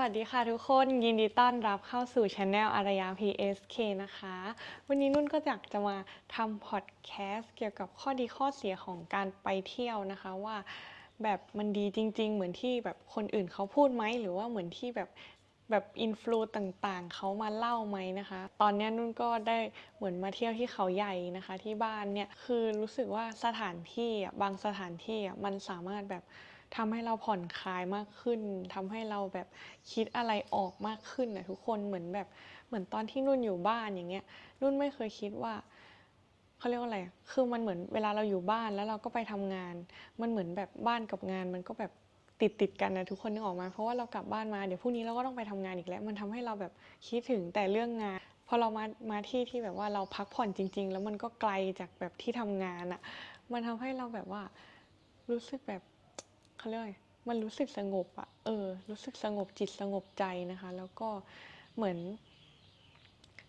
วัสดีค่ะทุกคนยินดีต้อนรับเข้าสู่ช anel อารยา PSK นะคะ วันนี้นุ่นก็อยากจะมาทำพอดแคสต์เกี่ยวกับข้อดีข้อเสียของการไปเที่ยวนะคะว่าแบบมันดีจริง ๆ เหมือนที่แบบคนอื่นเขาพูดไหม หรือว่าเหมือนที่แบบแบบอินฟลูต่างๆ เขามาเล่าไหมนะคะ ตอนนี้นุ่นก็ได้เหมือนมาเที่ยวที่เขาใหญ่นะคะ ที่บ้านเนี่ยคือรู้สึกว่าสถานที่อะบางสถานที่อะมันสามารถแบบ ทำให้เราผ่อนคลายมากขึ้นทำให้เราแบบคิดอะไรออกมากขึ้นนะทุกคนเหมือนแบบเหมือนตอนที่นุ่นอยู่บ้านอย่างเงี้ย นุ่นไม่เคยคิดว่าเขาเรียกว่าอะไร คือมันเหมือนเวลาเราอยู่บ้านแล้วเราก็ไปทำงาน มันเหมือนแบบบ้านกับงานมันก็แบบติดติดกันนะทุกคนนึกออกมา เพราะว่าเรากลับบ้านมาเดี๋ยวพรุ่งนี้เราก็ต้องไปทำงานอีกแล้ว มันทำให้เราแบบคิดถึงแต่เรื่องงานพอเรามามาที่ที่แบบว่าเราพักผ่อนจริง ๆ แล้วมันก็ไกลจากแบบที่ทำงานอะมันทำให้เราแบบว่ารู้สึกแบบ เขาเรียกมันรู้สึกสงบอะเออ รู้สึกสงบจิตสงบใจนะคะ แล้วก็เหมือน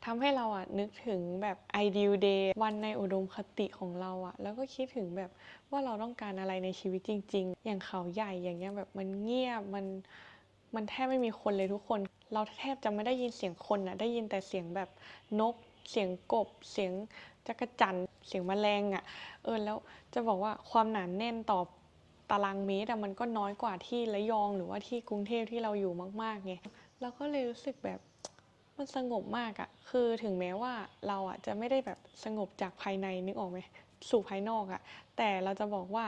ทำให้เราอะนึกถึงแบบ ideal day วันในอุดมคติของเราอะแล้วก็คิดถึงแบบว่าเราต้องการอะไรในชีวิตจริง ๆ อย่างเขาใหญ่อย่างเงี้ยแบบมันเงียบมันมันแทบไม่มีคนเลยทุกคน เราแทบจะไม่ได้ยินเสียงคนอะได้ยินแต่เสียงแบบนก เสียงกบ เสียงจักรจั่นเสียงแมลงอะเออแล้วจะบอกว่าความหนาแน่นต่อ ตารางเมตรอะมันก็น้อยกว่าที่ระยองหรือว่าที่กรุงเทพที่เราอยู่มากๆไงเราก็เลยรู้สึกแบบมันสงบมากอะคือถึงแม้ว่าเราอะจะไม่ได้แบบสงบจากภายในนึกออกไหมสู่ภายนอกอะแต่เราจะบอกว่า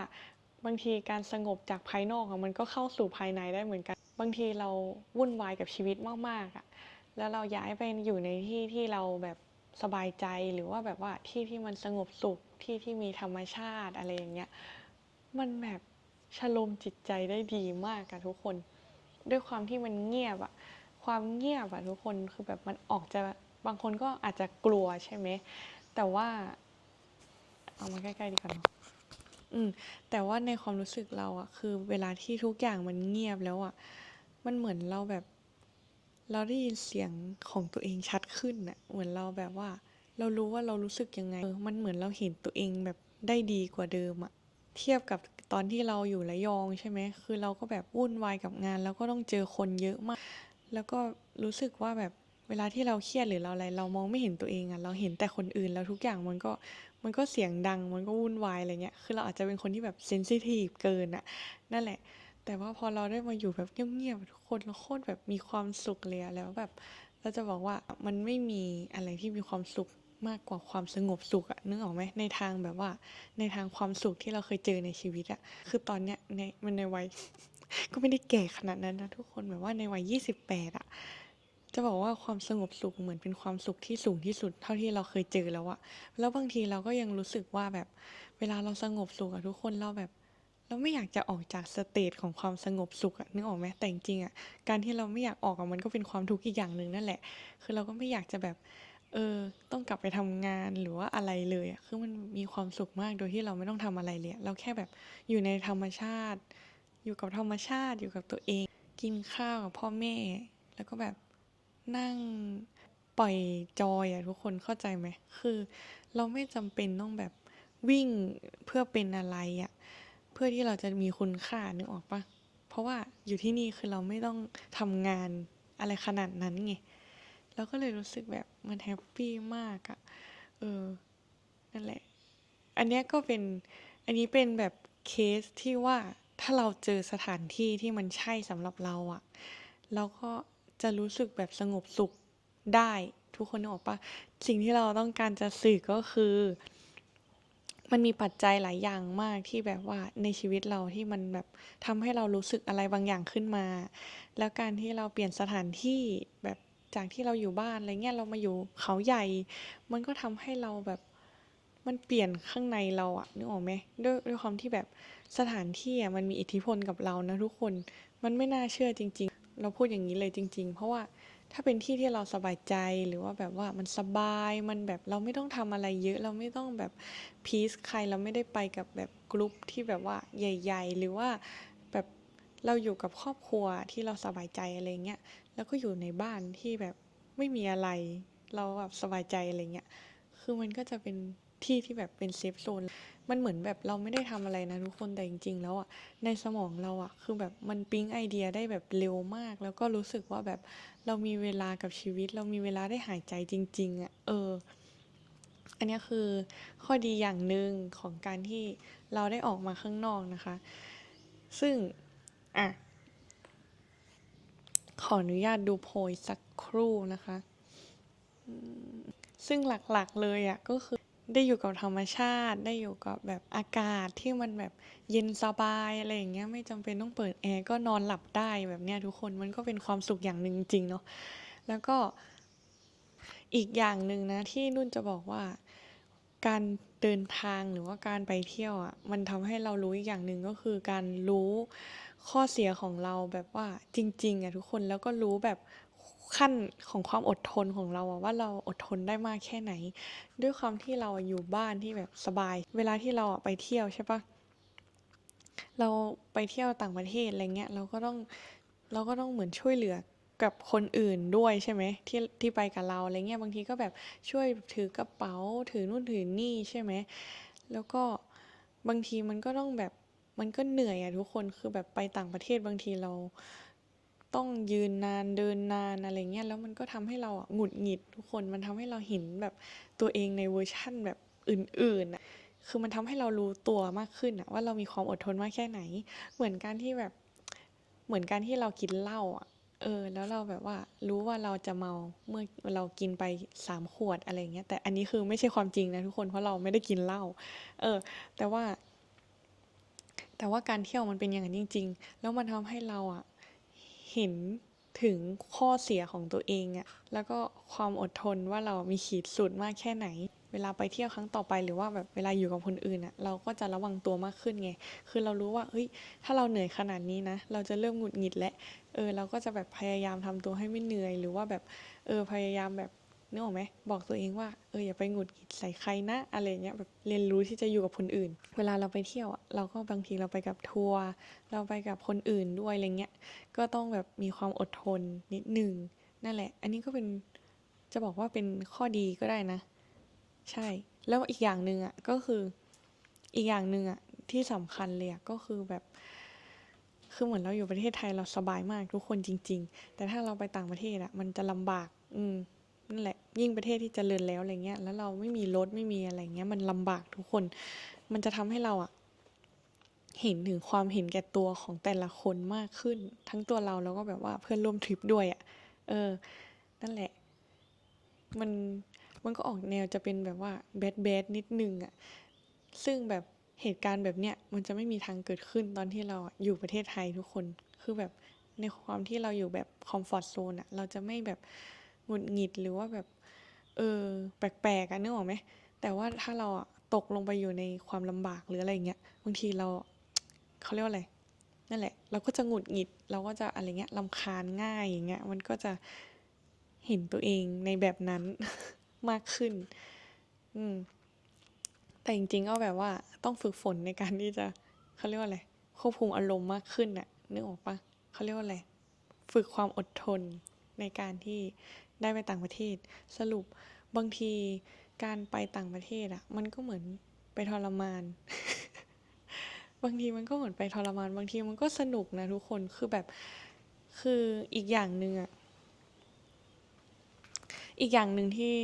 บางทีการสงบจากภายนอกอะมันก็เข้าสู่ภายในได้เหมือนกัน บางทีเราวุ่นวายกับชีวิตมากๆอะแล้วเราย้ายไปอยู่ในที่ที่เราแบบสบายใจหรือว่าแบบว่าที่ที่มันสงบสุขที่ที่มีธรรมชาติอะไรอย่างเงี้ยมันแบบ ชโลมจิตใจได้ดีมากอะทุกคน ด้วยความที่มันเงียบอะความเงียบอะทุกคนคือแบบมันออกจะบางคนก็อาจจะกลัวใช่ไหมแต่ว่า เอามาใกล้ๆดีกว่าเนอะอืมแต่ว่าในความรู้สึกเราอะคือเวลาที่ทุกอย่างมันเงียบแล้วอะมันเหมือนเราแบบ เราได้ยินเสียงของตัวเองชัดขึ้นน่ะเหมือนเราแบบว่า เรารู้ว่าเรารู้สึกยังไงมันเหมือนเราเห็นตัวเองแบบได้ดีกว่าเดิมอะ เทียบกับตอนที่เราอยู่ระยองใช่ไหมคือเราก็แบบวุ่นวายกับงาน แล้วก็ต้องเจอคนเยอะมาก แล้วก็รู้สึกว่าแบบเวลาที่เราเครียดหรือเราอะไร เรามองไม่เห็นตัวเองอะเราเห็นแต่คนอื่นแล้วทุกอย่างมันก็มันก็เสียงดัง มันก็วุ่นวายอะไรเงี้ย คือเราอาจจะเป็นคนที่แบบเซนซิทีฟเกินอะนั่นแหละ แต่ว่าพอเราได้มาอยู่แบบเงียบๆทุกคนเราโคตรแบบมีความสุขเลยอะแล้วแบบเราจะบอกว่ามันไม่มีอะไรที่มีความสุข มากกว่าความสงบสุขอะนึกออกไหมในทางแบบว่า ในทางความสุขที่เราเคยเจอในชีวิตอะคือตอนเนี้ยในมันในวัย ก็ไม่ได้แก่ขนาดนั้นนะทุกคนแบบว่าในวัยยี่สิบแปดอะจะบอกว่าความสงบสุขเหมือนเป็นความสุขที่สูงที่สุดเท่าที่เราเคยเจอแล้วอะแล้วบางทีเราก็ยังรู้สึกว่าแบบ เวลาเราสงบสุขอะทุกคนเราแบบ เราไม่อยากจะออกจากสเตจของความสงบสุขอะนึกออกไหมแต่จริงอะการที่เราไม่อยากออกอะมันก็เป็นความทุกข์อีกอย่างหนึ่งนั่นแหละ คือเราก็ไม่อยากจะแบบ เออ ต้องกลับไปทำงานหรือว่าอะไรเลยอะคือมันมีความสุขมากโดยที่เราไม่ต้องทำอะไรเลย เราแค่แบบอยู่ในธรรมชาติ อยู่กับธรรมชาติ อยู่กับตัวเอง กินข้าวกับพ่อแม่ แล้วก็แบบนั่งปล่อยจอยอะทุกคนเข้าใจไหม คือเราไม่จำเป็นต้องแบบวิ่งเพื่อเป็นอะไรอะเพื่อที่เราจะมีคุณค่านึกออกปะเพราะว่าอยู่ที่นี่คือเราไม่ต้องทำงานอะไรขนาดนั้นไง เราก็เลยรู้สึกแบบมันแฮปปี้มากอะเออ นั่นแหละ อันเนี้ยก็เป็น อันนี้เป็นแบบเคสที่ว่าถ้าเราเจอสถานที่ที่มันใช่สำหรับเราอะเราก็จะรู้สึกแบบสงบสุขได้ทุกคนนึกออกปะสิ่งที่เราต้องการจะสื่อก็คือ มันมีปัจจัยหลายอย่างมากที่แบบว่าในชีวิตเราที่มันแบบทำให้เรารู้สึกอะไรบางอย่างขึ้นมา แล้วการที่เราเปลี่ยนสถานที่แบบ จากที่เราอยู่บ้านอะไรเงี้ยเรามาอยู่เขาใหญ่ มันก็ทำให้เราแบบมันเปลี่ยนข้างในเราอะนึกออกไหมด้วยด้วยความที่แบบสถานที่อะมันมีอิทธิพลกับเรานะทุกคนมันไม่น่าเชื่อจริง ๆ เราพูดอย่างนี้เลยจริง ๆ เพราะว่าถ้าเป็นที่ที่เราสบายใจหรือว่าแบบว่ามันสบายมันแบบเราไม่ต้องทำอะไรเยอะ เราไม่ต้องแบบพีซใครเราไม่ได้ไปกับแบบกลุ่มที่แบบว่าใหญ่ ๆ หรือว่าแบบเราอยู่กับครอบครัวที่เราสบายใจอะไรเงี้ย แล้วก็อยู่ในบ้านที่แบบไม่มีอะไร เราแบบสบายใจอะไรเงี้ย คือมันก็จะเป็นที่ที่แบบเป็นเซฟโซน มันเหมือนแบบเราไม่ได้ทำอะไรนะทุกคน แต่จริง ๆ แล้วอะ ในสมองเราอะ คือแบบมันปิ๊งไอเดียได้แบบเร็วมาก แล้วก็รู้สึกว่าแบบเรามีเวลากับชีวิต เรามีเวลาได้หายใจจริง ๆอะ เออ อันนี้คือข้อดีอย่างหนึ่งของการที่เราได้ออกมาข้างนอกนะคะ ซึ่ง อะ ขออนุญาตดูโพยสักครู่นะคะ ซึ่งหลักๆเลยอะก็คือได้อยู่กับธรรมชาติ ได้อยู่กับแบบอากาศที่มันแบบเย็นสบายอะไรอย่างเงี้ยไม่จำเป็นต้องเปิดแอร์ก็นอนหลับได้แบบเนี้ยทุกคนมันก็เป็นความสุขอย่างหนึ่งจริงเนาะแล้วก็อีกอย่างหนึ่งนะที่นุ่นจะบอกว่า การเดินทางหรือว่าการไปเที่ยวอะมันทำให้เรารู้อีกอย่างหนึ่งก็คือการรู้ ข้อเสียของเราแบบว่าจริง ๆอะทุกคนแล้วก็รู้แบบขั้นของความอดทนของเราอะว่าเราอดทนได้มากแค่ไหน ด้วยความที่เราอยู่บ้านที่แบบสบาย เวลาที่เราไปเที่ยวใช่ปะเราไปเที่ยวต่างประเทศอะไรเงี้ยเราก็ต้องเราก็ต้องเหมือนช่วยเหลือกับคนอื่นด้วยใช่ไหมที่ที่ไปกับเราอะไรเงี้ยบางทีก็แบบช่วยถือกระเป๋าถือนู่นถือนี่ใช่ไหมแล้วก็บางทีมันก็ต้องแบบ มันก็เหนื่อยอะทุกคนคือแบบไปต่างประเทศบางทีเราต้องยืนนานเดินนานอะไรเงี้ยแล้วมันก็ทำให้เราหงุดหงิดทุกคนมันทำให้เราเห็นแบบตัวเองในเวอร์ชั่นแบบอื่นๆอะคือมันทำให้เรารู้ตัวมากขึ้นอะว่าเรามีความอดทนมากแค่ไหน เหมือนการที่แบบเหมือนการที่เรากินเหล้าอะเออแล้วเราแบบว่ารู้ว่าเราจะเมาเมื่อเรากินไปสามขวดอะไรเงี้ยแต่อันนี้คือไม่ใช่ความจริงนะทุกคนเพราะเราไม่ได้กินเหล้าเออ แต่ว่า แต่ว่าการเที่ยวมันเป็นอย่างนั้นจริง ๆ แล้วมันทำให้เราอะเห็นถึงข้อเสียของตัวเองอะแล้วก็ความอดทนว่าเรามีขีดสุดมากแค่ไหน เวลาไปเที่ยวครั้งต่อไปหรือว่าแบบเวลาอยู่กับคนอื่นอะเราก็จะระวังตัวมากขึ้นไง คือเรารู้ว่าเฮ้ยถ้าเราเหนื่อยขนาดนี้นะ เราจะเริ่มหงุดหงิดแล้วเออเราก็จะแบบพยายามทำตัวให้ไม่เหนื่อย หรือว่าแบบเออพยายามแบบ นึกออกไหมบอกตัวเองว่าเอออย่าไปหงุดหงิดใส่ใครนะอะไรเงี้ยแบบเรียนรู้ที่จะอยู่กับคนอื่น เวลาเราไปเที่ยวอะเราก็บางทีเราไปกับทัวร์เราไปกับคนอื่นด้วยอะไรเงี้ยก็ต้องแบบมีความอดทนนิดหนึ่งนั่นแหละ อันนี้ก็เป็นจะบอกว่าเป็นข้อดีก็ได้นะ ใช่ แล้วอีกอย่างหนึ่งอะก็คืออีกอย่างหนึ่งอะที่สำคัญเลยอะก็คือแบบ คือเหมือนเราอยู่ประเทศไทยเราสบายมากทุกคนจริง ๆ แต่ถ้าเราไปต่างประเทศอะ มันจะลำบาก อืม นั่นแหละยิ่งประเทศที่เจริญแล้วอะไรเงี้ยแล้วเราไม่มีรถไม่มีอะไรเงี้ยมันลำบากทุกคน มันจะทำให้เราอะเห็นถึงความเห็นแก่ตัวของแต่ละคนมากขึ้น ทั้งตัวเราแล้วก็แบบว่าเพื่อนร่วมทริปด้วยอะเออ นั่นแหละ มันมันก็ออกแนวจะเป็นแบบว่าแบดแบดนิดนึงอะซึ่งแบบเหตุการณ์แบบเนี้ยมันจะไม่มีทางเกิดขึ้นตอนที่เราอะอยู่ประเทศไทยทุกคน คือแบบในความที่เราอยู่แบบคอมฟอร์ทโซนอะเราจะไม่แบบ หงุดหงิดหรือว่าแบบ เออ แปลกๆอะนึกออกไหมแต่ว่าถ้าเราอะตกลงไปอยู่ในความลำบากหรืออะไรเงี้ยบางทีเราเขาเรียกว่าอะไรนั่นแหละ เราก็จะหงุดหงิด เราก็จะอะไรเงี้ยรำคาญง่ายอย่างเงี้ย มันก็จะเห็นตัวเองในแบบนั้นมากขึ้น อืม แต่จริงๆ ก็แบบว่าต้องฝึกฝนในการที่จะเขาเรียกว่าอะไร ควบคุมอารมณ์มากขึ้นน่ะนึกออกปะเขาเรียกว่าอะไร ฝึกความอดทนในการที่ ได้ไปต่างประเทศ สรุปบางทีการไปต่างประเทศอะมันก็เหมือนไปทรมาน บางทีมันก็เหมือนไปทรมาน บางทีมันก็สนุกนะทุกคนคือแบบคืออีกอย่างหนึ่งอะอีกอย่างหนึ่งที่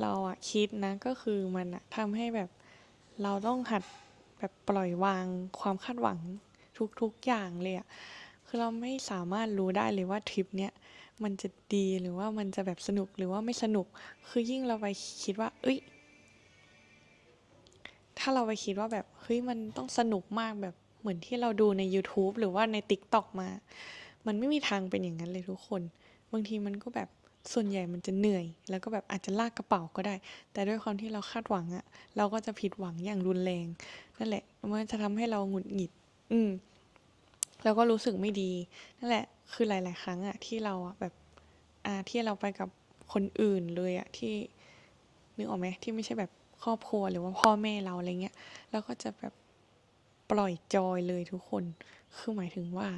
เราอะคิดนะก็คือมันอะทำให้แบบเราต้องหัดแบบปล่อยวางความคาดหวังทุกๆอย่างเลยอะคือเราไม่สามารถรู้ได้เลยว่าทริปเนี้ย มันจะดีหรือว่ามันจะแบบสนุกหรือว่าไม่สนุก คือยิ่งเราไปคิดว่า เอ้ย ถ้าเราไปคิดว่าแบบเฮ้ยมันต้องสนุกมากแบบเหมือนที่เราดูใน YouTube หรือว่าใน TikTok มา มันไม่มีทางเป็นอย่างนั้นเลยทุกคน บางทีมันก็แบบส่วนใหญ่มันจะเหนื่อย แล้วก็แบบอาจจะลากกระเป๋าก็ได้ แต่ด้วยความที่เราคาดหวังอะเราก็จะผิดหวังอย่างรุนแรง นั่นแหละ มันจะทำให้เราหงุดหงิด อืมแล้วก็รู้สึกไม่ดี นั่นแหละ คือหลาย ๆ ครั้งอะที่เราอะแบบอ่าที่เราไปกับคนอื่นเลยอะที่นึกออกไหมที่ไม่ใช่แบบครอบครัวหรือว่าพ่อแม่เราอะไรเงี้ยเราก็จะแบบปล่อยจอยเลยทุกคน คือหมายถึงว่า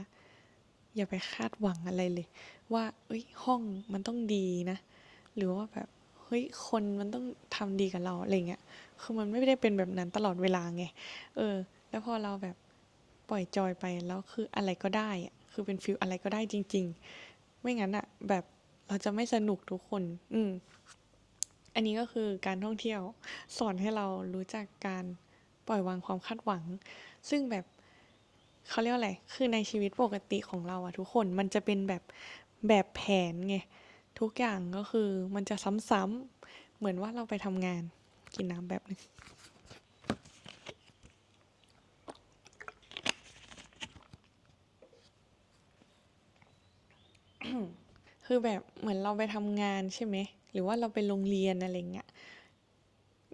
อย่าไปคาดหวังอะไรเลย ว่า เอ้ยห้องมันต้องดีนะ หรือว่าแบบเฮ้ยคนมันต้องทำดีกับเราอะไรเงี้ย คือมันไม่ได้เป็นแบบนั้นตลอดเวลาไง เออ แล้วพอเราแบบปล่อยจอยไปแล้วคืออะไรก็ได้อะ คือเป็นฟิลอะไรก็ได้จริง ๆ ไม่งั้นอะแบบเราจะไม่สนุกทุกคน อืม อันนี้ก็คือการท่องเที่ยว สอนให้เรารู้จักการปล่อยวางความคาดหวัง ซึ่งแบบเขาเรียกว่าอะไร คือในชีวิตปกติของเราอะทุกคน มันจะเป็นแบบแบบแผนไง ทุกอย่างก็คือมันจะซ้ำๆ เหมือนว่าเราไปทำงาน กินน้ำแบบนึง คือแบบเหมือนเราไปทำงานใช่ไหม หรือว่าเราไปโรงเรียนอะไรเงี้ย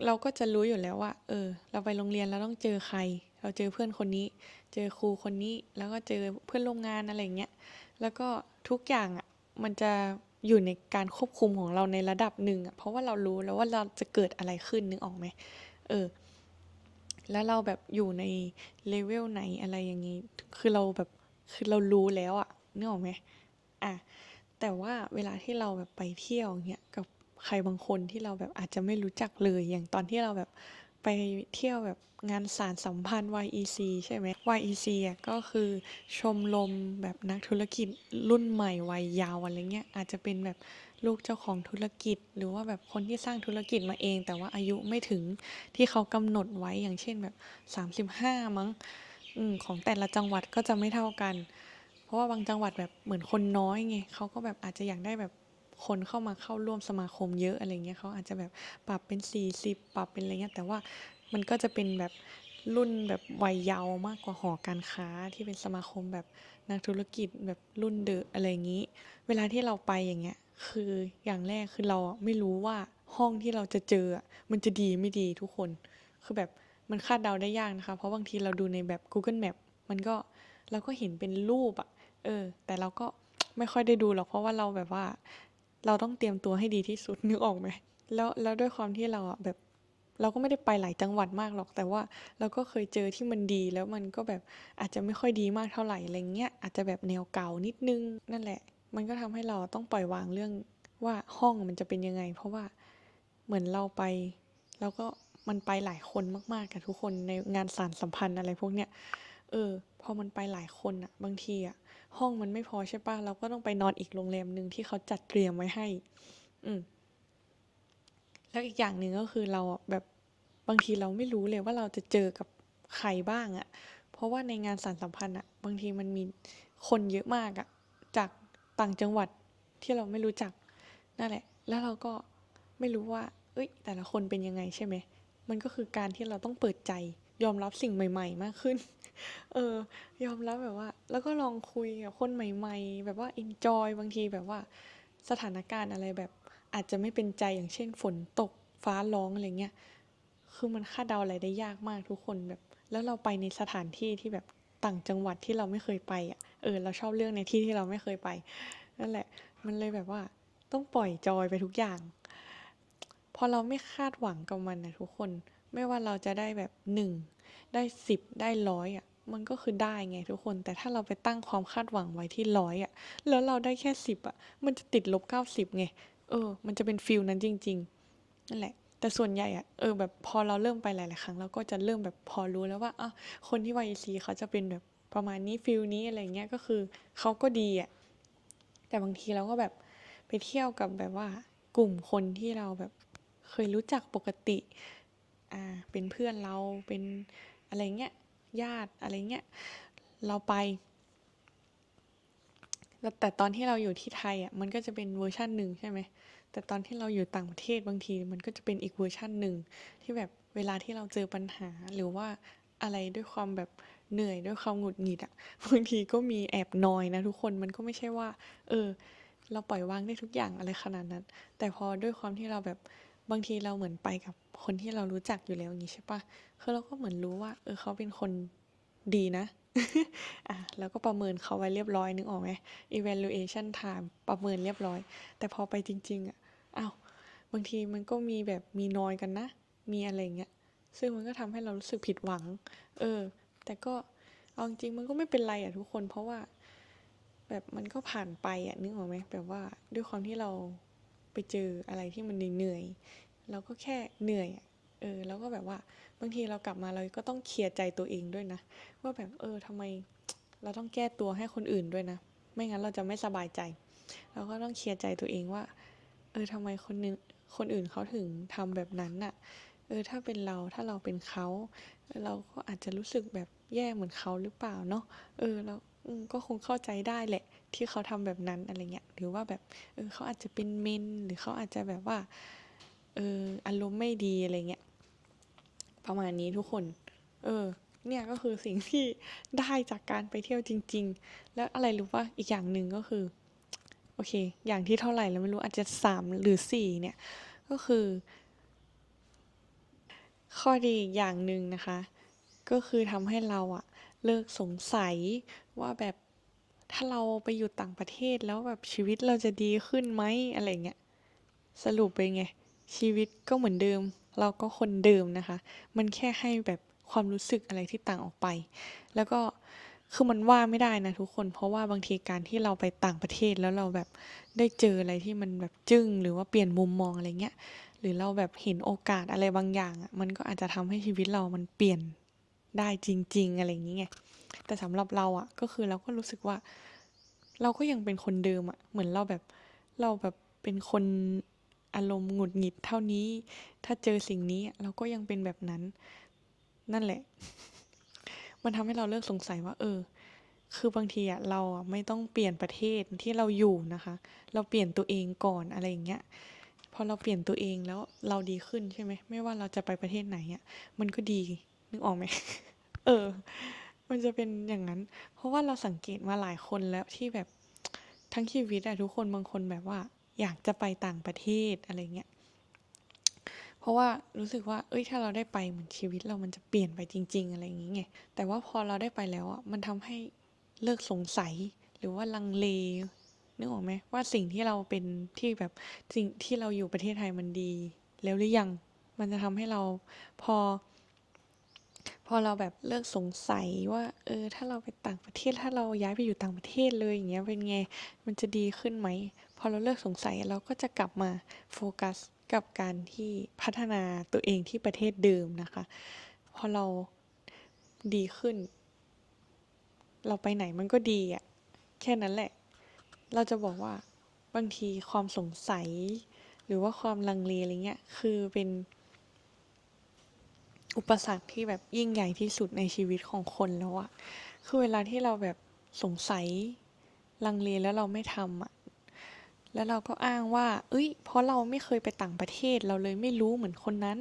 เราก็จะรู้อยู่แล้วว่า เออ เราไปโรงเรียนเราต้องเจอใคร เราเจอเพื่อนคนนี้ เจอครูคนนี้ แล้วก็เจอเพื่อนโร่วมงานอะไรเงี้ย แล้วก็ทุกอย่างอะ มันจะอยู่ในการควบคุมของเราในระดับหนึ่งอะ เพราะว่าเรารู้แล้วว่าเราจะเกิดอะไรขึ้นนึกออกไหม เออ แล้วเราแบบอยู่ในเลเวลไหนอะไรอย่างนี้ คือเราแบบ คือเรารู้แล้วอะนึกออกไหม อะแต่ว่าเวลาที่เราแบบไปเที่ยวเนี่ยกับใครบางคนที่เราแบบอาจจะไม่รู้จักเลยอย่างตอนที่เราแบบไปเที่ยวแบบงานสารสัมพันธ์ YEC ใช่ไหม YEC อะก็คือชมรมแบบนักธุรกิจรุ่นใหม่วัยยาวอะไรเงี้ยอาจจะเป็นแบบลูกเจ้าของธุรกิจ หรือว่าแบบคนที่สร้างธุรกิจมาเอง แต่ว่าอายุไม่ถึงที่เขากำหนดไว้อย่างเช่นแบบ 35 มั้งอืมของแต่ละจังหวัดก็จะไม่เท่ากัน ราะว่าบางจังหวัดแบบเหมือนคนน้อยไงเขาก็แบบอาจจะอยากได้แบบคนเข้ามาเข้าร่วมสมาคมเยอะอะไรเงี้ยเขาอาจจะแบบปรับเป็น 40 ปรับเป็นอะไรเงี้ยแต่ว่ามันก็จะเป็นแบบรุ่นแบบวัยเยาว์มากกว่าหอการค้าที่เป็นสมาคมแบบนักธุรกิจแบบรุ่นเดอะอะไรอย่างนี้ เวลาที่เราไปอย่างเงี้ยคืออย่างแรกคือเราไม่รู้ว่าห้องที่เราจะเจอมันจะดีไม่ดีทุกคน คือแบบมันคาดเดาได้ยากนะคะ เพราะบางทีเราดูในแบบ Google Map มันก็เราก็เห็นเป็นรูปอะ เออ แต่เราก็ไม่ค่อยได้ดูหรอกเพราะว่าเราแบบว่า เราต้องเตรียมตัวให้ดีที่สุดนึกออกไหมแล้วแล้วด้วยความที่เราอะแบบ เราก็ไม่ได้ไปหลายจังหวัดมากหรอก แต่ว่าเราก็เคยเจอที่มันดีแล้วมันก็แบบอาจจะไม่ค่อยดีมากเท่าไหร่อะไรเงี้ยอาจจะแบบแนวเก่านิดนึงนั่นแหละ มันก็ทำให้เราต้องปล่อยวางเรื่องว่าห้องมันจะเป็นยังไง เพราะว่าเหมือนเราไปแล้วก็มันไปหลายคนมากๆกับทุกคนในงานสารสัมพันธ์อะไรพวกเนี้ยเออ พอมันไปหลายคนอะบางทีอะ ห้องมันไม่พอใช่ปะเราก็ต้องไปนอนอีกโรงแรมหนึ่งที่เขาจัดเตรียมไว้ให้ อืม แล้วอีกอย่างหนึ่งก็คือเราแบบบางทีเราไม่รู้เลยว่าเราจะเจอกับใครบ้างอะเพราะว่าในงานสารสัมพันธ์อะบางทีมันมีคนเยอะมากอะจากต่างจังหวัดที่เราไม่รู้จักนั่นแหละ แล้วเราก็ไม่รู้ว่า เอ้ย แต่ละคนเป็นยังไงใช่ไหม มันก็คือการที่เราต้องเปิดใจยอมรับสิ่งใหม่ ๆ มากขึ้น เออ ยอมรับแบบว่า แล้วก็ลองคุยกับคนใหม่ๆ แบบว่า enjoy บางทีแบบว่า สถานการณ์อะไรแบบ อาจจะไม่เป็นใจอย่างเช่น ฝนตกฟ้าร้องอะไรเงี้ย คือมันคาดเดาอะไรได้ยากมากทุกคนแบบ แล้วเราไปในสถานที่ที่แบบต่างจังหวัดที่เราไม่เคยไปอะ เออ เราชอบเรื่องในที่ที่เราไม่เคยไป นั่นแหละ มันเลยแบบว่าต้องปล่อยจอยไปทุกอย่าง พอเราไม่คาดหวังกับมันนะทุกคน ไม่ว่าเราจะได้แบบหนึ่ง ได้สิบได้ร้อยอะมันก็คือได้ไงทุกคน แต่ถ้าเราไปตั้งความคาดหวังไว้ที่ร้อยอะ แล้วเราได้แค่สิบอะ มันจะติดลบเก้าสิบไง เออ มันจะเป็นฟิลนั้นจริง ๆ นั่นแหละ แต่ส่วนใหญ่อะ เออแบบพอเราเริ่มไปหลาย ๆ ครั้งเราก็จะเริ่มแบบพอรู้แล้วว่าอะคนที่ YEC เขาจะเป็นแบบประมาณนี้ฟิลนี้อะไรเงี้ย ก็คือเขาก็ดีอะ แต่บางทีเราก็แบบไปเที่ยวกับแบบว่ากลุ่มคนที่เราแบบเคยรู้จักปกติ อ่า เป็นเพื่อนเรา เป็น อะไรเงี้ยญาติอะไรเงี้ยเราไปแล้วแต่ตอนที่เราอยู่ที่ไทยอะมันก็จะเป็นเวอร์ชันหนึ่งใช่ไหมแต่ตอนที่เราอยู่ต่างประเทศบางที มันก็จะเป็นอีกเวอร์ชันหนึ่งที่แบบเวลาที่เราเจอปัญหาหรือว่าอะไรด้วยความแบบเหนื่อยด้วยความหงุดหงิดอะบางทีก็มีแอบนอยนะทุกคนมันก็ไม่ใช่ว่า เออ เราปล่อยวางได้ทุกอย่างอะไรขนาดนั้น แต่พอด้วยความที่เราแบบ บางทีเราเหมือนไปกับคนที่เรารู้จักอยู่แล้วอย่างนี้ใช่ปะคือเราก็เหมือนรู้ว่า เออเขาเป็นคนดีนะ อะแล้วก็ประเมินเขาไว้เรียบร้อยนึกออกไหม evaluation time ประเมินเรียบร้อย แต่พอไปจริง ๆ อะอ้าวบางทีมันก็มีแบบมีน้อยกันนะ มีอะไรเงี้ย ซึ่งมันก็ทำให้เรารู้สึกผิดหวัง เออ แต่ก็เอาจริงมันก็ไม่เป็นไรอะทุกคน เพราะว่า แบบมันก็ผ่านไปอะนึกออกไหมแบบว่าด้วยความที่เรา ไปเจออะไรที่มันเหนื่อยเราก็แค่เหนื่อยเออแล้วก็แบบว่าบางทีเรากลับมาเราก็ต้องเคลียร์ใจตัวเองด้วยนะ ว่าแบบเออทำไมเราต้องแก้ตัวให้คนอื่นด้วยนะ ไม่งั้นเราจะไม่สบายใจ เราก็ต้องเคลียร์ใจตัวเองว่า เออทำไมคนนึงคนอื่นเขาถึงทำแบบนั้นน่ะเออถ้าเป็นเราถ้าเราเป็นเขา เราก็อาจจะรู้สึกแบบแย่เหมือนเขาหรือเปล่าเนาะเออเราก็คงเข้าใจได้แหละ ที่เขาทำแบบนั้นอะไรเงี้ยหรือว่าแบบเออเขาอาจจะเป็นเมนหรือเขาอาจจะแบบว่าเอออารมณ์ไม่ดีอะไรเงี้ยประมาณนี้ทุกคน เออ เนี่ยก็คือสิ่งที่ได้จากการไปเที่ยวจริง ๆ แล้วอะไรรู้ป่ะอีกอย่างหนึ่งก็คือ โอเค อย่างที่เท่าไหร่แล้วไม่รู้อาจจะสามหรือสี่เนี่ย ก็คือ ข้อดีอีกอย่างหนึ่งนะคะ ก็คือทำให้เราอะเลิกสงสัยว่าแบบ ถ้าเราไปอยู่ต่างประเทศแล้วแบบชีวิตเราจะดีขึ้นไหมอะไรเงี้ยสรุปเป็นไง ชีวิตก็เหมือนเดิม เราก็คนเดิมนะคะ มันแค่ให้แบบความรู้สึกอะไรที่ต่างออกไป แล้วก็คือมันว่าไม่ได้นะทุกคน เพราะว่าบางทีการที่เราไปต่างประเทศแล้วเราแบบได้เจออะไรที่มันแบบจึ้ง หรือว่าเปลี่ยนมุมมองอะไรเงี้ย หรือเราแบบเห็นโอกาสอะไรบางอย่างอะมันก็อาจจะทำให้ชีวิตเรามันเปลี่ยนได้จริง ๆ อะไรอย่างเงี้ย แต่สำหรับเราอะก็คือเราก็รู้สึกว่า เราก็ยังเป็นคนเดิมอะ เหมือนเราแบบเราแบบเป็นคนอารมณ์หงุดหงิดเท่านี้ ถ้าเจอสิ่งนี้เราก็ยังเป็นแบบนั้น นั่นแหละ มันทำให้เราเลิกสงสัยว่า เออ คือบางทีอะเราอะไม่ต้องเปลี่ยนประเทศที่เราอยู่นะคะ เราเปลี่ยนตัวเองก่อนอะไรอย่างเงี้ยพอเราเปลี่ยนตัวเองแล้วเราดีขึ้นใช่ไหมไม่ว่าเราจะไปประเทศไหนอะมันก็ดีนึกออกไหมเออ มันจะเป็นอย่างนั้น เพราะว่าเราสังเกตมาหลายคนแล้วที่แบบทั้งชีวิตอะทุกคนบางคนแบบว่า อยากจะไปต่างประเทศอะไรเงี้ยเพราะว่ารู้สึกว่า เอ้ยถ้าเราได้ไปเหมือนชีวิตเรามันจะเปลี่ยนไปจริง ๆ อะไรอย่างเงี้ยแต่ว่าพอเราได้ไปแล้วอะมันทำให้เลิกสงสัยหรือว่าลังเลนึกออกไหมว่าสิ่งที่เราเป็นที่แบบสิ่งที่เราอยู่ประเทศไทยมันดี แล้วหรือยังมันจะทำให้เราพอ พอเราแบบเลิกสงสัยว่า เออ ถ้าเราไปต่างประเทศ ถ้าเราย้ายไปอยู่ต่างประเทศเลยอย่างเงี้ยเป็นไง มันจะดีขึ้นไหม พอเราเลิกสงสัยเราก็จะกลับมาโฟกัสกับการที่พัฒนาตัวเองที่ประเทศเดิมนะคะ พอเราดีขึ้น เราไปไหนมันก็ดีอะแค่นั้นแหละ เราจะบอกว่าบางทีความสงสัย หรือว่าความลังเลอะไรเงี้ยคือเป็น อุปสรรคที่แบบยิ่งใหญ่ที่สุดในชีวิตของคนแล้วอะคือเวลาที่เราแบบสงสัยลังเลแล้วเราไม่ทำอะแล้วเราก็อ้างว่า เอ้ย เพราะเราไม่เคยไปต่างประเทศ เราเลยไม่รู้เหมือนคนนั้น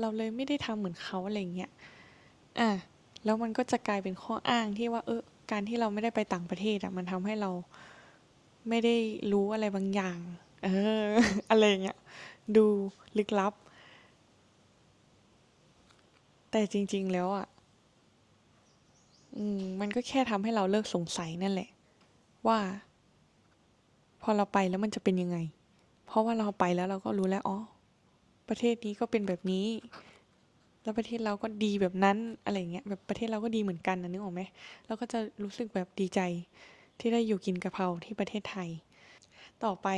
เราเลยไม่ได้ทำเหมือนเขาอะไรเงี้ย อะ แล้วมันก็จะกลายเป็นข้ออ้างที่ว่า เออ การที่เราไม่ได้ไปต่างประเทศอะมันทำให้เราไม่ได้รู้อะไรบางอย่าง เออ อะไรเงี้ย ดูลึกลับ แต่จริง ๆ แล้วอะอมมันก็แค่ทำให้เราเลิกสงสัยนั่นแหละ ว่า พอเราไปแล้วมันจะเป็นยังไง เพราะว่าเราไปแล้วเราก็รู้แล้วอ๋อประเทศนี้ก็เป็นแบบนี้ แล้วประเทศเราก็ดีแบบนั้นอะไรเงี้ยแบบประเทศเราก็ดีเหมือนกันนะนึกออกไหมเราก็จะรู้สึกแบบดีใจ ที่ได้อยู่กินกะเพราที่ประเทศไทย ต่อไป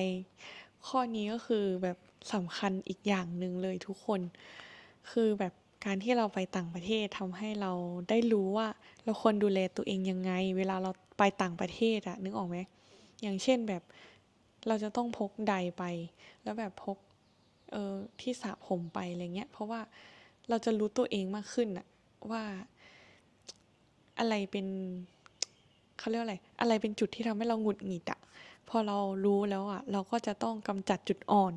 ข้อนี้ก็คือแบบสำคัญอีกอย่างหนึ่งเลยทุกคน คือแบบ การที่เราไปต่างประเทศทำให้เราได้รู้ว่า เราควรดูแลตัวเองยังไง เวลาเราไปต่างประเทศอะนึกออกไหมอย่างเช่นแบบเราจะต้องพกไดไป แล้วแบบพกเออที่สระผมไปอะไรเงี้ยเพราะว่าเราจะรู้ตัวเองมากขึ้นอะว่าอะไรเป็นเขาเรียกว่าอะไร อะไรเป็นจุดที่ทำให้เราหงุดหงิดอะพอเรารู้แล้วอะเราก็จะต้องกำจัดจุดอ่อน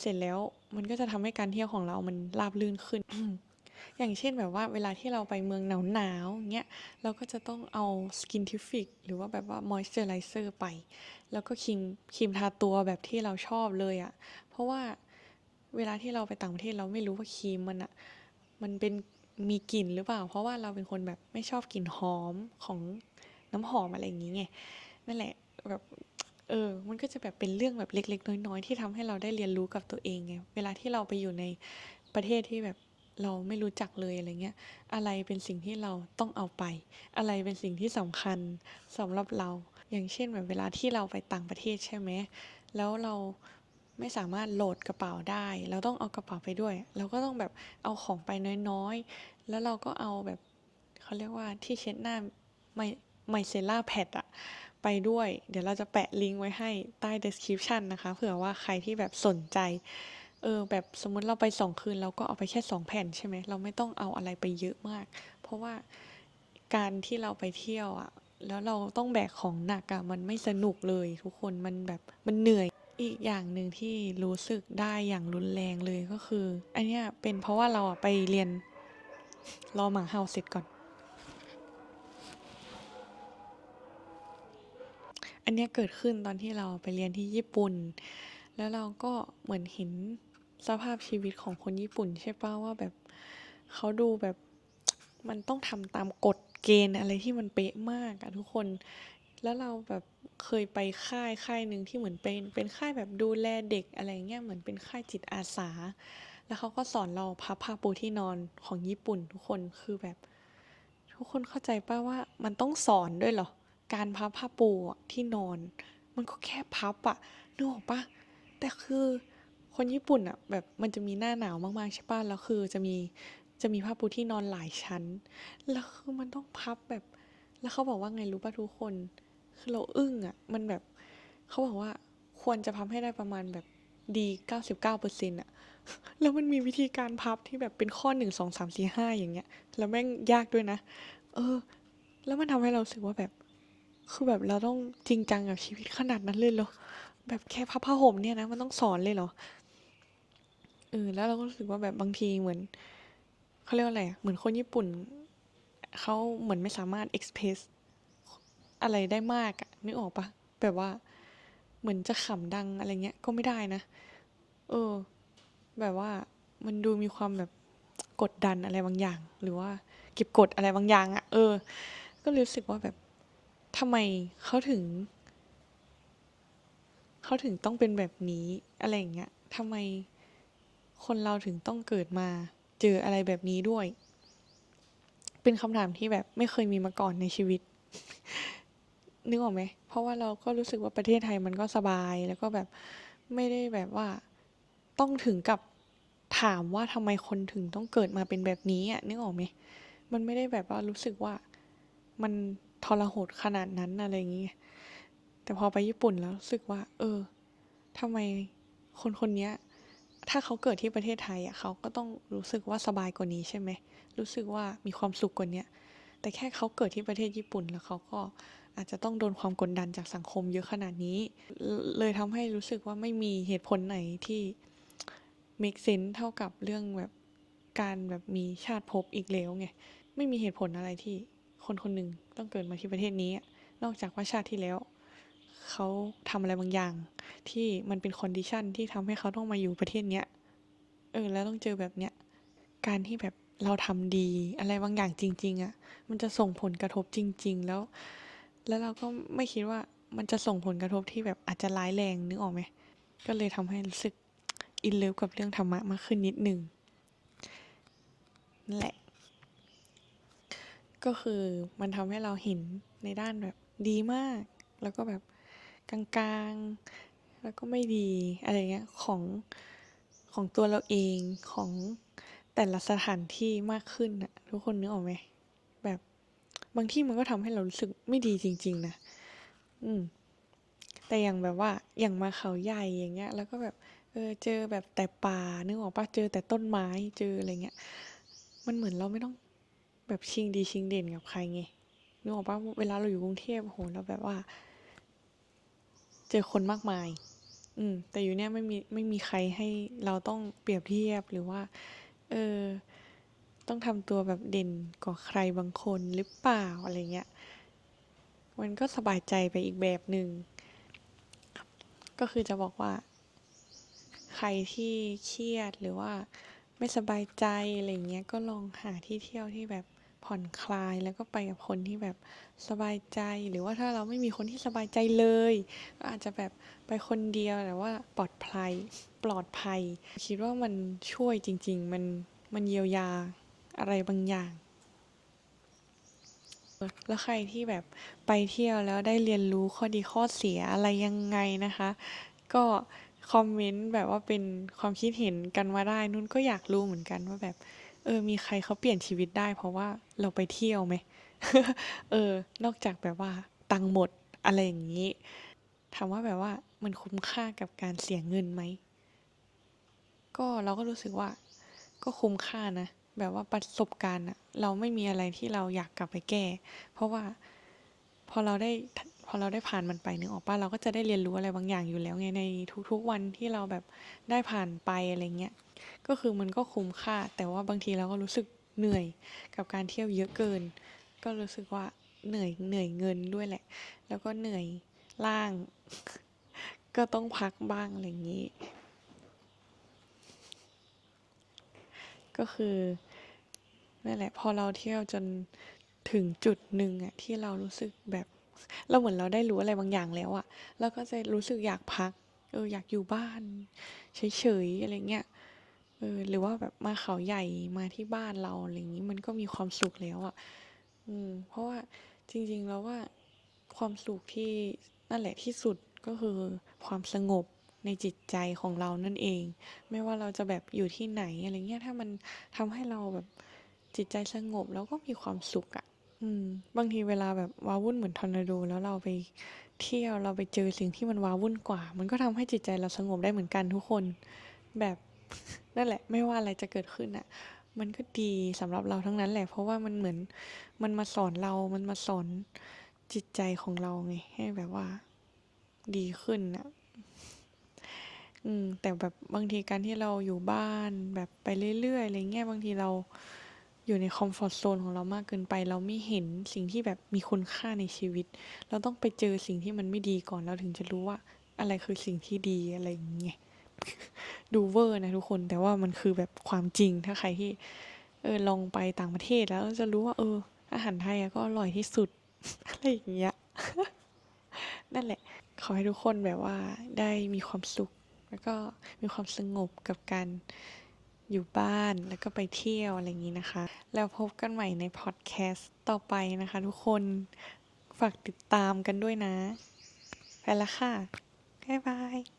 เสร็จแล้วมันก็จะทำให้การเที่ยวของเรามันราบรื่นขึ้น อย่างเช่นแบบว่าเวลาที่เราไปเมืองหนาวๆอย่างเงี้ยเราก็จะต้องเอาสกินทิฟิกหรือว่าแบบว่ามอยส์เจอไรเซอร์ไป แล้วก็ครีมครีมทาตัวแบบที่เราชอบเลยอะเพราะว่าเวลาที่เราไปต่างประเทศเราไม่รู้ว่าครีมมันอะมันเป็นมีกลิ่นหรือเปล่า เพราะว่าเราเป็นคนแบบไม่ชอบกลิ่นหอมของน้ำหอมอะไรอย่างงี้ไงนั่นแหละแบบ เออ มันก็จะแบบเป็นเรื่องแบบเล็ก ๆ น้อย ๆ ที่ทำให้เราได้เรียนรู้กับตัวเองไง เวลาที่เราไปอยู่ในประเทศที่แบบเราไม่รู้จักเลยอะไรเงี้ย อะไรเป็นสิ่งที่เราต้องเอาไป อะไรเป็นสิ่งที่สำคัญสำหรับเรา อย่างเช่นแบบเวลาที่เราไปต่างประเทศใช่ไหม แล้วเราไม่สามารถโหลดกระเป๋าได้ เราต้องเอากระเป๋าไปด้วย เราก็ต้องแบบเอาของไปน้อยๆ แล้วเราก็เอาแบบเขาเรียกว่าที่เช็ดหน้าไมไมเซล่าแพดอะ ไปด้วย เดี๋ยวเราจะแปะลิงก์ไว้ให้ใต้ description นะคะเผื่อว่าใครที่แบบสนใจ เออแบบสมมติเราไปสองคืนเราก็เอาไปแค่สองแผ่นใช่ไหมเราไม่ต้องเอาอะไรไปเยอะมาก เพราะว่าการที่เราไปเที่ยวอะแล้วเราต้องแบกของหนักอะมันไม่สนุกเลยทุกคนมันแบบมันเหนื่อยอีกอย่างหนึ่งที่รู้สึกได้อย่างรุนแรงเลยก็คือ อันเนี้ยเป็นเพราะว่าเราอะไปเรียนรอหมาเห่าเสร็จก่อน อันเนี้ยเกิดขึ้นตอนที่เราไปเรียนที่ญี่ปุ่น แล้วเราก็เหมือนเห็นสภาพชีวิตของคนญี่ปุ่น ใช่ป่ะว่าแบบเขาดูแบบมันต้องทำตามกฎเกณฑ์อะไรที่มันเป๊ะมากอะทุกคน แล้วเราแบบเคยไปค่ายค่ายหนึ่งที่เหมือนเป็นเป็นค่ายแบบดูแลเด็กอะไรเงี้ยเหมือนเป็นค่ายจิตอาสา แล้วเขาก็สอนเราพับผ้าปูที่นอนของญี่ปุ่น ทุกคนคือแบบ ทุกคนเข้าใจป่ะว่ามันต้องสอนด้วยเหรอ การพับผ้าปูที่นอน มันก็แค่พับอะนึกออกปะแต่คือคนญี่ปุ่นอะแบบมันจะมีหน้าหนาวมากๆใช่ป่ะแล้วคือจะมีจะมีผ้าปูที่นอนหลายชั้น แล้วคือมันต้องพับแบบ แล้วเขาบอกว่าไงรู้ป่ะทุกคน คือเราอึ้งอะมันแบบเขาบอกว่าควรจะพับให้ได้ประมาณแบบดีเก้าสิบเก้าเปอร์เซ็นต์อะแล้วมันมีวิธีการพับที่แบบเป็นข้อหนึ่งสองสามสี่ห้าอย่างเงี้ย แล้วแม่งยากด้วยนะ เออ แล้วมันทำให้เราสึกว่าแบบ คือแบบเราต้องจริงจังกับชีวิตขนาดนั้นเลยเหรอ แบบแค่พับผ้าห่มเนี่ยนะมันต้องสอนเลยเหรอ เออ แล้วเราก็รู้สึกว่าแบบบางทีเหมือนเขาเรียกว่าอะไรอะเหมือนคนญี่ปุ่นเขาเหมือนไม่สามารถเอ็กเพรสอะไรได้มากอะนึกออกปะแบบว่า เหมือนจะขำดังอะไรเงี้ย ก็ไม่ได้นะ เออ แบบว่ามันดูมีความแบบกดดันอะไรบางอย่าง หรือว่าเก็บกดอะไรบางอย่างอะเออ ก็รู้สึกว่าแบบ ทำไมเขาถึง เขาถึงต้องเป็นแบบนี้อะไรอย่างเงี้ยทำไมคนเราถึงต้องเกิดมาเจออะไรแบบนี้ด้วย เป็นคำถามที่แบบไม่เคยมีมาก่อนในชีวิต นึกออกไหม เพราะว่าเราก็รู้สึกว่าประเทศไทยมันก็สบายแล้วก็แบบไม่ได้แบบว่าต้องถึงกับถามว่าทำไมคนถึงต้องเกิดมาเป็นแบบนี้อะนึกออกไหมมันไม่ได้แบบว่ารู้สึกว่ามัน ทรหดขนาดนั้นอะไรอย่างเงี้ยแต่พอไปญี่ปุ่นแล้วรู้สึกว่า เออทำไมคนคนเนี้ยถ้าเขาเกิดที่ประเทศไทยอะเขาก็ต้องรู้สึกว่าสบายกว่านี้ใช่ไหมรู้สึกว่ามีความสุขกว่านี้แต่แค่เขาเกิดที่ประเทศญี่ปุ่นแล้วเขาก็อาจจะต้องโดนความกดดันจากสังคมเยอะขนาดนี้ เลยทำให้รู้สึกว่าไม่มีเหตุผลไหนที่ make sense เท่ากับเรื่องแบบการแบบมีชาติภพอีกแล้วไงไม่มีเหตุผลอะไรที่ คนคนหนึ่งต้องเกิดมาที่ประเทศนี้ นอกจากว่าชาติที่แล้ว เขาทำอะไรบางอย่าง ที่มันเป็นคอนดิชันที่ทำให้เขาต้องมาอยู่ประเทศเนี้ยเออแล้วต้องเจอแบบเนี้ยการที่แบบเราทำดีอะไรบางอย่างจริง ๆอะ่ะมันจะส่งผลกระทบจริง ๆ แล้ว แล้วเราก็ไม่คิดว่ามันจะส่งผลกระทบที่แบบอาจจะร้ายแรงนึกออกไหมก็เลยทำให้รู้สึกอินเลิฟกับเรื่องธรรมะมากขึ้นนิดหนึ่งนั่นแหละ ก็คือมันทำให้เราเห็นในด้านแบบดีมาก แล้วก็แบบกลางๆ แล้วก็ไม่ดีอะไรเงี้ยของของตัวเราเองของแต่ละสถานที่มากขึ้นอะทุกคนนึกออกไหมแบบบางที่มันก็ทำให้เรารู้สึกไม่ดีจริง ๆ นะ อืม แต่อย่างแบบว่า อย่างมาเขาใหญ่อย่างเงี้ย แล้วก็แบบ เออเจอแบบแต่ป่านึกออกปะเจอแต่ต้นไม้เจออะไรเงี้ย มันเหมือนเราไม่ต้อง แบบชิงดีชิงเด่นกับใครไงนึกออกปะเวลาเราอยู่กรุงเทพโหเราแบบว่า เจอคนมากมาย อืม แต่อยู่เนี่ยไม่มีไม่มีใครให้เราต้องเปรียบเทียบหรือว่า เออ ต้องทำตัวแบบเด่นกว่าใครบางคนหรือเปล่าอะไรเงี้ย มันก็สบายใจไปอีกแบบหนึ่งก็คือจะบอกว่า ใครที่เครียดหรือว่าไม่สบายใจอะไรเงี้ยก็ลองหาที่เที่ยวที่แบบ ผ่อนคลายแล้วก็ไปกับคนที่แบบสบายใจ หรือว่าถ้าเราไม่มีคนที่สบายใจเลย ก็อาจจะแบบไปคนเดียวแต่ว่าปลอดภัยปลอดภัย คิดว่ามันช่วยจริง ๆ มันมันเยียวยาอะไรบางอย่าง แล้วใครที่แบบไปเที่ยวแล้วได้เรียนรู้ข้อดีข้อเสียอะไรยังไงนะคะ ก็คอมเมนต์แบบว่าเป็นความคิดเห็นกันมาได้นุ่นก็อยากรู้เหมือนกันว่าแบบ เออ มีใครเขาเปลี่ยนชีวิตได้ เพราะว่าเราไปเที่ยวไหม เออ นอกจากแบบว่าตังค์หมดอะไรอย่างนี้ ถามว่าแบบว่ามันคุ้มค่ากับการเสียเงินไหม ก็เราก็รู้สึกว่า ก็คุ้มค่านะ แบบว่าประสบการณ์อะเราไม่มีอะไรที่เราอยากกลับไปแก้ เพราะว่าพอเราได้ พอเราได้ผ่านมันไปนึกออกปะเราก็จะได้เรียนรู้อะไรบางอย่างอยู่แล้วไงในทุกๆวันที่เราแบบได้ผ่านไปอะไรเงี้ยก็คือมันก็คุ้มค่า แต่ว่าบางทีเราก็รู้สึกเหนื่อยกับการเที่ยวเยอะเกิน ก็รู้สึกว่าเหนื่อยเหนื่อยเงินด้วยแหละ แล้วก็เหนื่อยร่าง ก็ต้องพักบ้างอะไรอย่างนี้ ก็คือนั่นแหละพอเราเที่ยวจนถึงจุดหนึ่งอะที่เรารู้สึกแบบ เราเหมือนเราได้รู้อะไรบางอย่างแล้วอะเราก็จะรู้สึกอยากพัก เออ อยากอยู่บ้านเฉยๆอะไรเงี้ยเออหรือว่าแบบมาเขาใหญ่มาที่บ้านเราอะไรอย่างนี้มันก็มีความสุขแล้วอะอืม เพราะว่าจริง ๆ แล้วว่าความสุขที่นั่นแหละที่สุดก็คือความสงบในจิตใจของเรานั่นเอง ไม่ว่าเราจะแบบอยู่ที่ไหนอะไรเงี้ยถ้ามันทำให้เราแบบจิตใจสงบแล้วก็มีความสุขอะ อืม บางทีเวลาแบบว้าวุ่นเหมือนทอร์นาโด แล้วเราไปเที่ยว เราไปเจอสิ่งที่มันว้าวุ่นกว่า มันก็ทำให้จิตใจเราสงบได้เหมือนกันทุกคน แบบ นั่นแหละ ไม่ว่าอะไรจะเกิดขึ้นอะมันก็ดีสำหรับเราทั้งนั้นแหละ เพราะว่ามันเหมือนมันมาสอนเรา มันมาสอนจิตใจของเราไง ให้แบบว่า ดีขึ้นอะอืม แต่แบบบางทีการที่เราอยู่บ้านแบบไปเรื่อยๆอะไรเงี้ยบางทีเรา อยู่ในคอมฟอร์ z โซนของเรามากเกินไป เราไม่เห็นสิ่งที่แบบมีคุณค่าในชีวิต เราต้องไปเจอสิ่งที่มันไม่ดีก่อนเราถึงจะรู้ว่าอะไรคือสิ่งที่ดีอะไรอย่างเงี้ยดูเวอร์นะทุกคนแต่ว่ามันคือแบบความจริงถ้าใครที่เออลองไปต่างประเทศแล้วจะรู้ว่า เออ อาหารไทยก็อร่อยที่สุดอะไรอย่างเงี้ยนั่นแหละ ขอให้ทุกคนแบบว่าได้มีความสุข แล้วก็มีความสงบกับการ อยู่บ้านแล้วก็ไปเที่ยวอะไรอย่างนี้นะคะ แล้วพบกันใหม่ในพอดแคสต์ต่อไปนะคะทุกคนฝากติดตามกันด้วยนะ ไปละค่ะ บ๊ายบาย